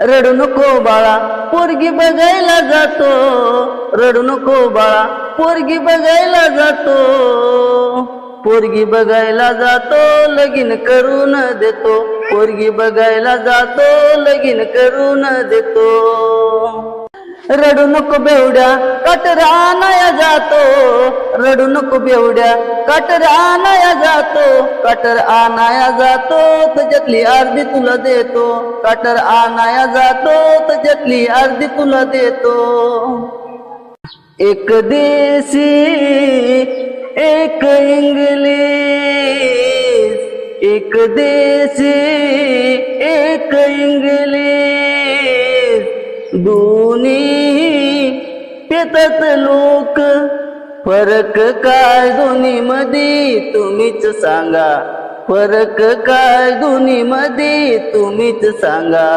रडू नको बाळा पोरगी बघायला जातो. रडू नको बाळा पोरगी बघायला जातो. पोरगी बघायला जातो लगीन करून देतो. पोरगी बघायला जातो लगीन करून देतो. रडू नको बेवड्या कटर आणाया जातो. रडू नको बेवड्या कटर आणाया जातो. कटर आणाया जातो त्याच्यातली अर्धी तुला देतो. कटर आणाया जातो त्याच्यातली अर्धी तुला देतो. एक देशी एक इंग्लिश. एक देशी एक इंग्लिश. दोन्ही पेतात लोक. फरक काय दोन्ही मध्ये तुम्हीच सांगा. फरक काय दोन्ही मध्ये तुम्हीच सांगा.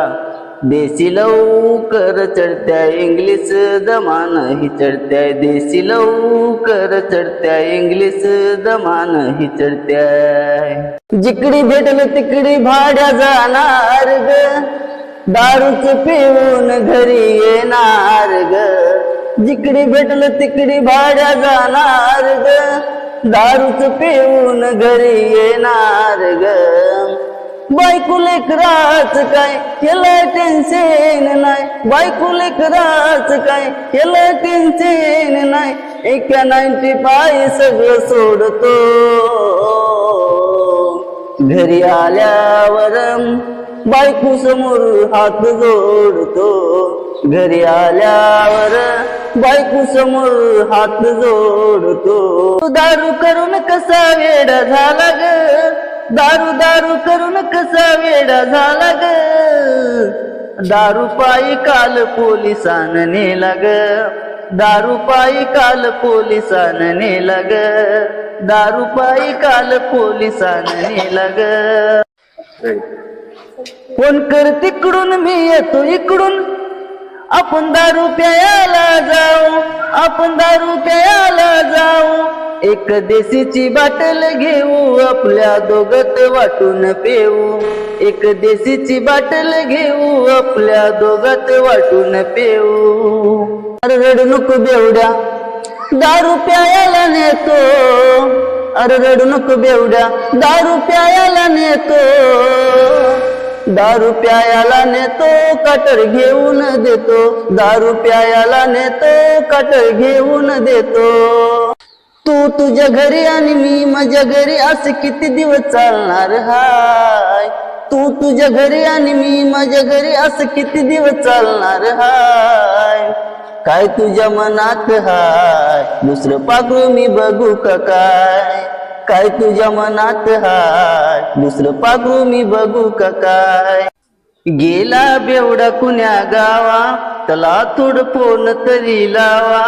देशी लवकर चढत्या इंग्लिश दमान ही चढत्या. देशी लवकर चढत्या इंग्लिश दमान ही चढत्या. जिकडी भेटल तिकडी भाड्या जाणार ग. दारूच पिऊन घरी येणार ग. जिकडी भेटल तिकडी भाड्या जाणार दारूच पिऊन घरी येणार ग. बायको लेकराच काय याला टेन्शन नाही. बायको लेकराच काय याला टेन्शन नाही. एका नाईन्टी पाय सगळं सोडतो. घरी आल्यावर बायको समोर हात जोडतो. घरी आल्यावर बायको समोर हात जोडतो. दारू करून कसा वेडा झाला ग? दारू दारू करून कसा वेडा झाला ग? दारू पायी काल पोलिसान नेला ग. दारू पायी काल पोलिसान नेला ग. दारू पायी काल पोलिसान नेला ग. फोन कर तिकडून मी येतो इकडून. आपण दारू प्यायला जाऊ आपण दारू प्यायला जाऊ. एक देशीची बाटल घेऊ आपल्या दोघत वाटून पेऊ. एक देशीची बाटल घेऊ आपल्या दोघत वाटून पेऊ. अरे रडू नको बेवड्या दारू प्यायला नेतो. अरे रडू नको बेवड्या दारू प्यायला नेतो. दारू प्यायला नेतो कटर घेऊन देतो. दारू प्यायला नेतो कटर घेऊन देतो. तू तुझ्या घरी आणि मी माझ्या घरी असं किती दिवस चालणार? हाय. तू तुझ्या घरी आणि मी माझ्या घरी असं किती दिवस चालणार? हाय. काय तुझ्या मनात? हाय. दुसरं पाकळू मी बघू का काय? काय तुझ्या मनात हाय? दुसरं पाहू मी बघू का काय? गेला बेवडा कुण्या गावा तला थोड फोन तरी लावा.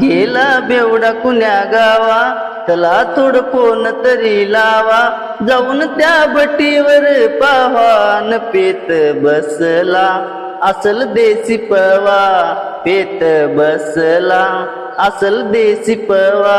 गेला बेवडा कुण्या गावा तला थोड फोन तरी लावा. जाऊन त्या भटीवर पावान पेत बसला. असल देसी पवा पेत बसला. असल देसी पवा.